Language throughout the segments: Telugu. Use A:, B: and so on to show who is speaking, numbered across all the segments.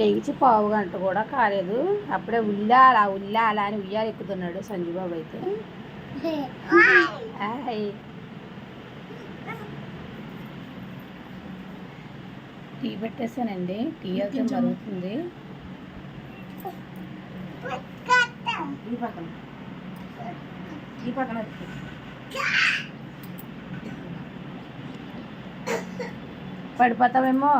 A: లేచి పావు గంట కూడా కాలేదు. అప్పుడే ఉల్లాల ఉల్లాల అని ఉయ్యాలు ఎక్కుతున్నాడు సంజుబాబు అయితే. టీ పెట్టేసానండి. టీ అయితే జరుగుతుంది పడిపోతావేమో?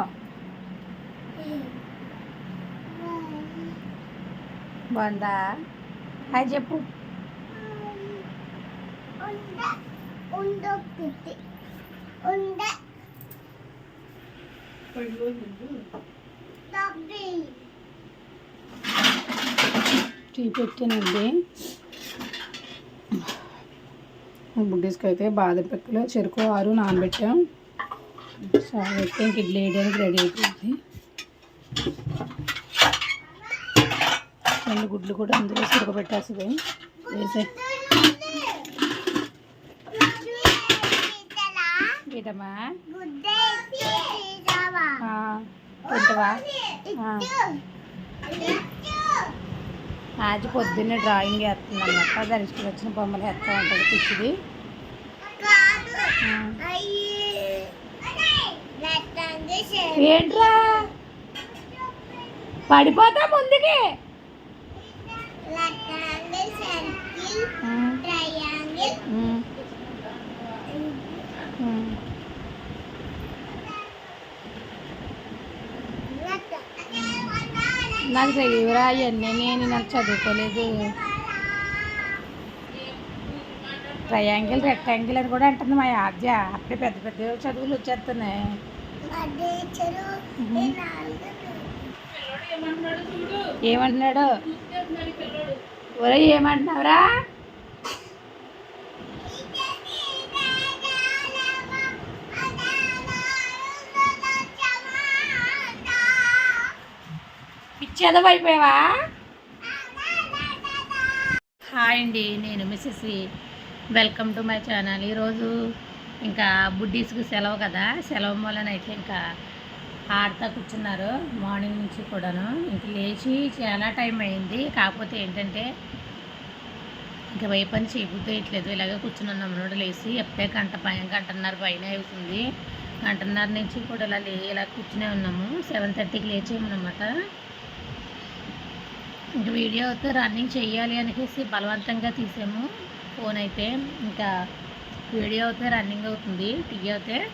A: బాగుందా? హాయ్ చెప్పు. టీ పెట్టానండి బుడ్డీస్కి అయితే బాదం పెక్కలు చెరుకు ఆరు నానబెట్టాం. సో అయితే ఇంక ఇడ్లీ వేయడానికి రెడీ అయిపోయింది. రెండు గుడ్లు కూడా అందులో ఉడకబెట్టేస్తుంది వేసే. ఆ, తింటావా. ఆజు పొద్దున్నే డ్రాయింగ్ వేస్తుంది అన్నమాట దాని ఇష్టం వచ్చిన బొమ్మలు వేస్తూ ఉంటుంది పిచ్చిది ఏంట్రా? పడిపోతా ముందుకి. నాకు తెలియదురా అవన్నీ నేను నాకు చదువుకోలేదు. ట్రయాంగిల్ రెక్టాంగిల్ అని కూడా అంటుంది మా ఆద్య. అప్పుడే పెద్ద పెద్ద చదువులు వచ్చేస్తున్నాయి. ఏమంటున్నాడు ఒరే ఏమంటున్నావురా? పిచ్చేదవ అయిపోయావా హాయ్ అండి నేను Mrs welcome to my channel. ఈరోజు ఇంకా బుడ్డీస్కి సెలవు కదా. సెలవు మూలన అయితే ఇంకా ఆడతా కూర్చున్నారు. మార్నింగ్ నుంచి కూడాను. ఇంక లేచి చాలా టైం అయింది. కాకపోతే ఏంటంటే ఇంకా వై పని చేయబుద్దేయట్లేదు ఇలాగే కూర్చున్నాను. అమ్మనోడు లేచి ఎప్పుడే గంట పైన గంటన్నర పైన అవుతుంది. గంటన్నర నుంచి కూడా ఇలా లే ఇలా కూర్చునే ఉన్నాము. సెవెన్ థర్టీకి లేచేయమన్నమాట. ఇంక వీడియో అయితే రన్నింగ్ చేయాలి అనేసి బలవంతంగా తీసాము. ఫోన్ అయితే. ఇంకా వీడియో అయితే రన్నింగ్ అవుతుంది. టీ అయితే.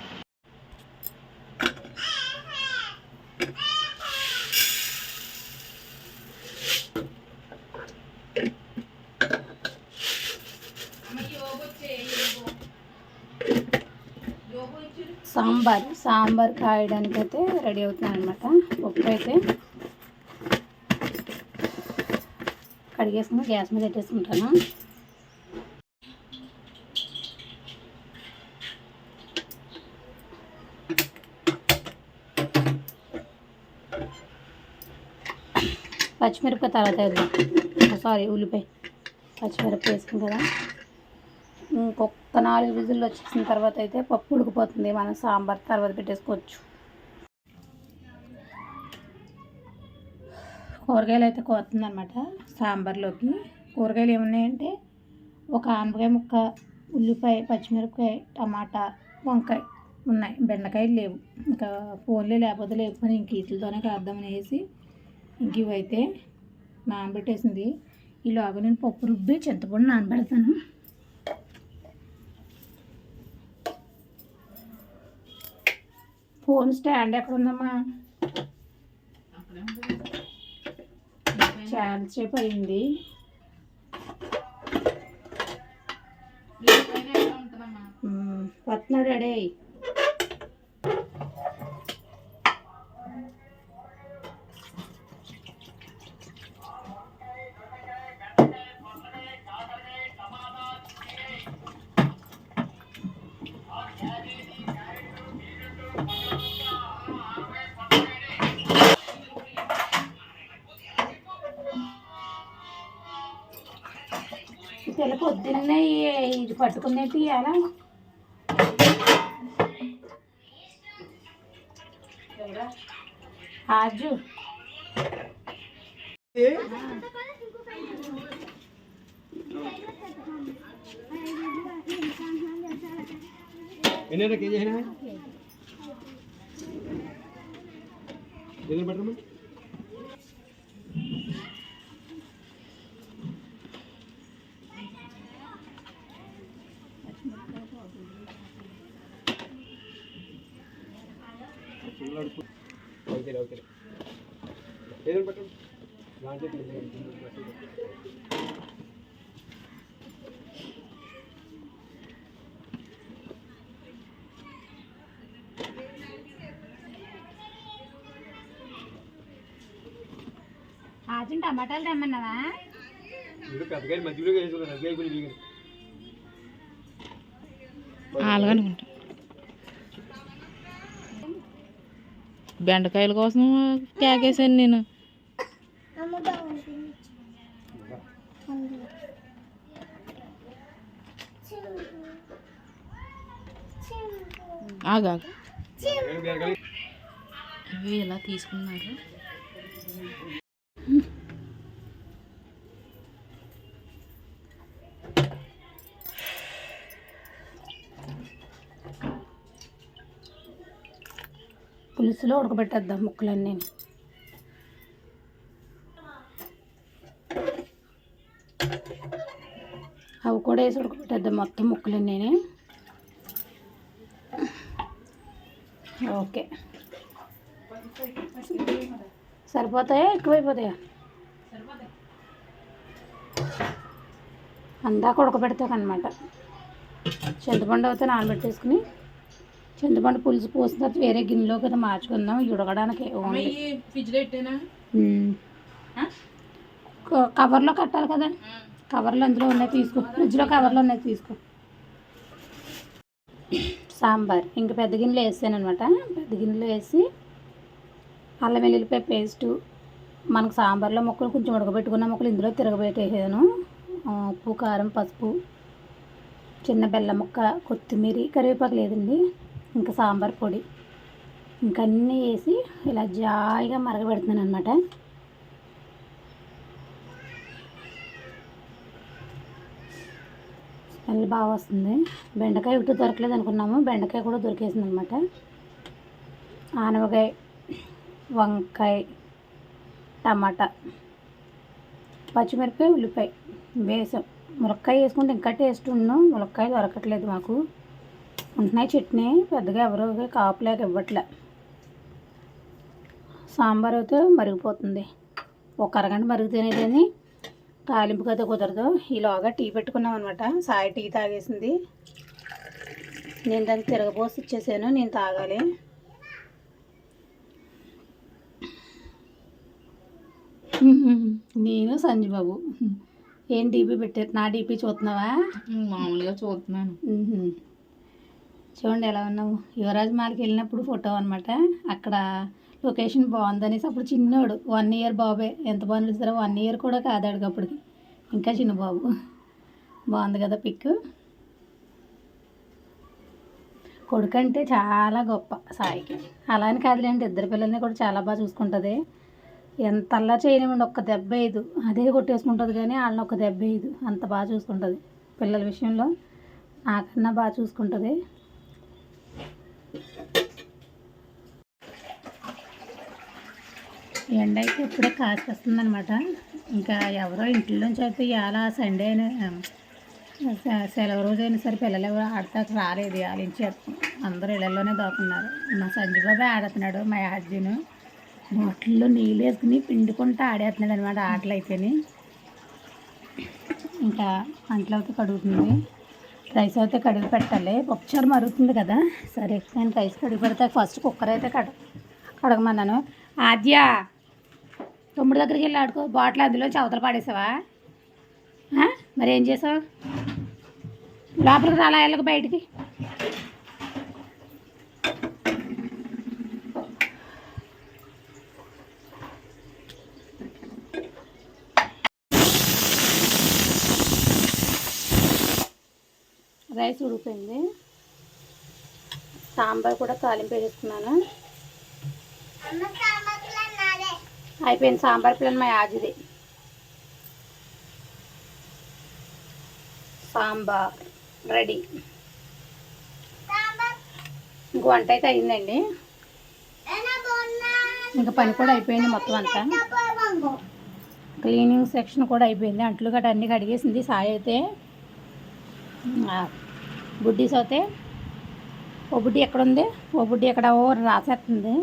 A: సాంబార్ సాంబార్ కాయడానికి అయితే రెడీ అవుతున్నాను అనమాట పప్పు అయితే కడిగేసుకుని గ్యాస్ మీద పెట్టేసుకుంటాను. పచ్చిమిరపకాయ తర్వాత వేద్దాం సారీ ఉల్లిపాయ. పచ్చిమిరపకాయ వేసుకుని కదా. ఇంకొక నాలుగు విజులు వచ్చేసిన తర్వాత అయితే పప్పు ఉడికిపోతుంది. మనం సాంబార్ తర్వాత పెట్టేసుకోవచ్చు. కూరగాయలు అయితే కోతుందనమాట అనమాట సాంబార్లోకి. కూరగాయలు ఏమున్నాయంటే ఒక ఆనపకాయ ముక్క ఉల్లిపాయ పచ్చిమిరపకాయ టమాటా వంకాయ ఉన్నాయి. బెండకాయలు లేవు. ఇంకా ఫోన్లే లేకపోతే లేకపోతే ఇంక వీటితోనే కాద్దామని వేసి ఇంక ఇవైతే నానబెట్టేసింది. ఈలోగా నేను పప్పు రుబ్బి చింతపండు నానబెడతాను. ఫోన్ స్టాండ్ ఎక్కడ ఉందమ్మా చాలా సేపు అయింది. వస్తున్నాడు అడే పొద్దున్నే ఈ- ఇది పట్టుకునేటి ఎలా ఆజు
B: ఎన్ని కేజీ అయినా దగ్గర పెట్టమ్మా ఓకే ఓకే ఏదో పెట్టండి దాంట్లో
A: ఆచిన టమాటాలు తెమ్మన్నావా
B: మీరు పెద్దగా మధ్యలో
C: అలాగనుకుంటా బెండకాయల కోసం కేకేశాను నేను. ఆగా ఇవి ఇలా తీసుకున్నారు?
A: పులుసులో ఉడకబెట్టేద్దాం ముక్కలన్నీ. అవి కూడా వేసి ఉడకబెట్టేద్దాం మొత్తం ముక్కలన్నీ. ఓకే. సరిపోతాయా? ఎక్కువైపోతాయా? అందాక ఉడకబెడతాకనమాట చింతపండు అయితే నానబెట్టేసుకుని చింతపండు పులుసు పోసిన తర్వాత వేరే గిన్నెలో కదా మార్చుకుందాం. ఉడకడానికి కవర్లో కట్టాలి కదా? కవర్లు అందులో ఉన్నాయి తీసుకో. ఫ్రిడ్జ్లో కవర్లో ఉన్నాయి తీసుకో. సాంబార్. ఇంక పెద్ద గిన్నెలో వేసాను అనమాట పెద్ద గిన్నెలో వేసి అల్లం వెల్లుల్లిపాయ పేస్టు మనకు సాంబార్లో ముక్కలు కొంచెం ఉడకబెట్టుకున్న ముక్కలు ఇందులో తిరగబెట్టేసాను. ఉప్పు కారం పసుపు చిన్న బెల్లం ముక్క కొత్తిమీర కరివేపాకు లేదండి. ఇంకా సాంబార్ పొడి. ఇంకా అన్నీ వేసి ఇలా జాయిగా మరగబెడుతున్నాను అనమాట స్మెల్ బాగా వస్తుంది. బెండకాయ ఒకటి దొరకలేదు అనుకున్నాము. బెండకాయ కూడా దొరికేసింది అనమాట ఆనవకాయ వంకాయ టమాటా పచ్చిమిరపకాయ ఉల్లిపాయ వేసాం. ములక్కాయ వేసుకుంటే ఇంకా టేస్ట్ ఉన్నాం ములక్కాయ దొరకట్లేదు మాకు. ఉంటున్నాయి. చట్నీ పెద్దగా ఎవరు కాపులేక ఇవ్వట్లే. సాంబార్ అయితే మరిగిపోతుంది. ఒక అరగంట మరిగితేనే కానీ తాలింపుకి అయితే కుదరదు. ఈలోగా టీ పెట్టుకున్నాం అనమాట సాయి టీ తాగేసింది. నేను దాన్ని తిరగపోసి ఇచ్చేసాను. నేను తాగాలి. నేను సంజుబాబు. ఏం డీపీ పెట్టారు? నా డీపీ చూస్తున్నావా?
C: మామూలుగా చూస్తున్నాను.
A: చూడండి ఎలా ఉన్నాము యువరాజ్ మాల్కి వెళ్ళినప్పుడు ఫోటో అనమాట అక్కడ లొకేషన్ బాగుందనేసి అప్పుడు చిన్నోడు వన్ ఇయర్ బాబే. ఎంత బాగుంది చూసారా? వన్ ఇయర్ కూడా కాదాడు అప్పటికి. ఇంకా చిన్న బాబు. బాగుంది కదా పిక్. కొడుకంటే చాలా గొప్ప సాయికి. అలా అని కాదులేండి ఇద్దరు పిల్లల్ని కూడా చాలా బాగా చూసుకుంటుంది. ఎంత అల్లా చేయనివ్వండి ఒక్క దెబ్బ ఐదు. అదే కొట్టేసుకుంటుంది కానీ వాళ్ళని ఒక దెబ్బ ఐదు. అంత బాగా చూసుకుంటుంది పిల్లల విషయంలో. నాకన్నా బాగా చూసుకుంటుంది. ఎండ అయితే ఇప్పుడే కాసి వస్తుందనమాట ఇంకా ఎవరో ఇంట్లోంచి అయితే ఇవాళ సండే అయినా సెలవు రోజు అయినా సరే పిల్లలు ఎవరు ఆడతాకు రాలేదు వాళ్ళ నుంచి. అందరూ ఇళ్ళల్లోనే దాక్కున్నారు. మా సంజీబాబే ఆడుతున్నాడు మా యాజ్జును నోట్లో నీళ్ళు వేసుకుని పిండుకుంటూ ఆడేస్తున్నాడు అనమాట ఆటలు అయితేని ఇంకా అంట్లో అయితే కడుగుతుంది. రైస్ అయితే కడిగి పెట్టాలి. పప్పుచారు మరుగుతుంది కదా. సరే నేను రైస్ కడిగి పెడితే. ఫస్ట్ కుక్కర్ అయితే కడ కడగమన్నాను. ఆద్య తమ్ముడు దగ్గరికి వెళ్ళి ఆడుకో. బాటిల్ అందులో చవతలు పాడేసావా? మరి ఏం చేసావు? లోపలికి రాలా వెళ్ళకు బయటికి. రైస్ ఉడిపోయింది సాంబార్ కూడా తాలింపు వేసుకున్నాను అయిపోయింది సాంబార్ పిల్లలు మా యాజిది సాంబార్ రెడీ. ఇంక వంట అయితే అయిందండి. ఇంకా పని కూడా అయిపోయింది మొత్తం అంతా. క్లీనింగ్ సెక్షన్ కూడా అయిపోయింది. అంట్లు గట్రా అన్నీ కడిగేసింది సాయి అయితే. బుడ్డీస్ అయితే ఓ బుడ్డి ఎక్కడ ఉంది ఓ బుడ్డి ఎక్కడ? ఓ రాసేస్తుంది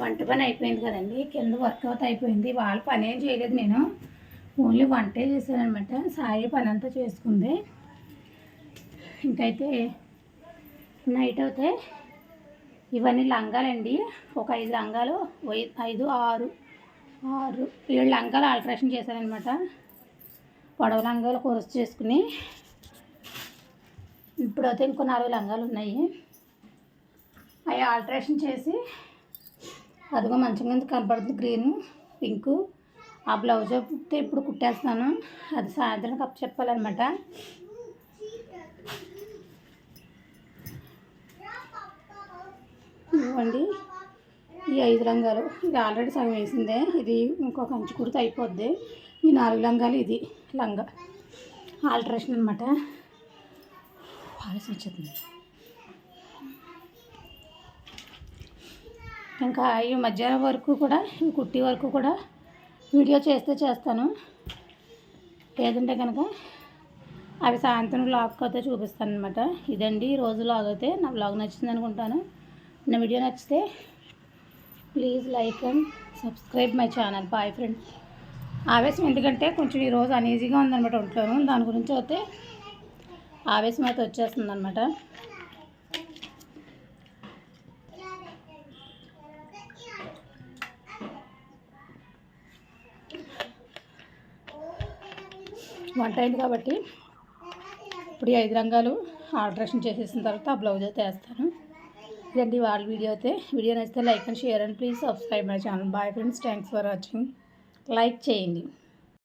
A: వంట పని అయిపోయింది కదండి. కింద వర్కౌట్ అయిపోయింది. వాళ్ళ పని ఏం చేయలేదు నేను. ఓన్లీ వంటే చేశాను అనమాట సాయి పని అంతా చేసుకుంది. ఇంకైతే నైట్ అయితే ఇవన్నీ లంగాలండి. ఒక ఐదు లంగాలు ఐదు ఆరు ఆరు ఏడు లంగాలు ఆల్ట్రేషన్ చేశారనమాట. పొడవ లంగాలు కొరసు చేసుకుని ఇప్పుడైతే ఇంకో నాలుగు లంగాలు ఉన్నాయి. అవి ఆల్ట్రేషన్ చేసి అదిగో మంచం కింద కనపడుతుంది గ్రీన్ పింక్. ఆ బ్లౌజ్ అయితే ఇప్పుడు కుట్టేస్తాను. అది సాయంత్రం కప్పు చెప్పాలన్నమాట. ఇవ్వండి. ఐదు రంగాలు ఇది ఆల్రెడీ సగం వేసిందే. ఇది ఇంకొక అంచు కుడితే అయిపోద్ది. ఈ నాలుగు లంగాలు ఇది లంగా. ఆల్టరేషన్ అనమాట ఆలస్యం వచ్చింది ఇంకా ఈ మధ్యాహ్నం వరకు కూడా ఈ కుట్టి వరకు కూడా వీడియో చేస్తే చేస్తాను. లేదంటే కనుక అవి సాయంత్రం బ్లాగ్ అయితే చూపిస్తాను అనమాట ఇదండి రోజు లాగ్ అయితే. నా బ్లాగ్ నచ్చింది అనుకుంటాను. నా వీడియో నచ్చితే please like and subscribe my channel. Bye friend. ఆవేశం ఎందుకంటే కొంచెం ఈరోజు అనీజీగా ఉందన్నమాట ఒంట్లోను. దాని గురించి అయితే ఆవేశం అయితే వచ్చేస్తుంది అనమాట వంట అయింది కాబట్టి ఇప్పుడు ఐదు రంగాలు ఆల్ట్రేషన్ చేసేసిన తర్వాత ఆ బ్లౌజ్ అయితే వేస్తాను. ఇదండి వాళ్ళ వీడియో అయితే. వీడియో నచ్చితే like and share and please subscribe my channel. Bye friends thanks for watching like చేయండి.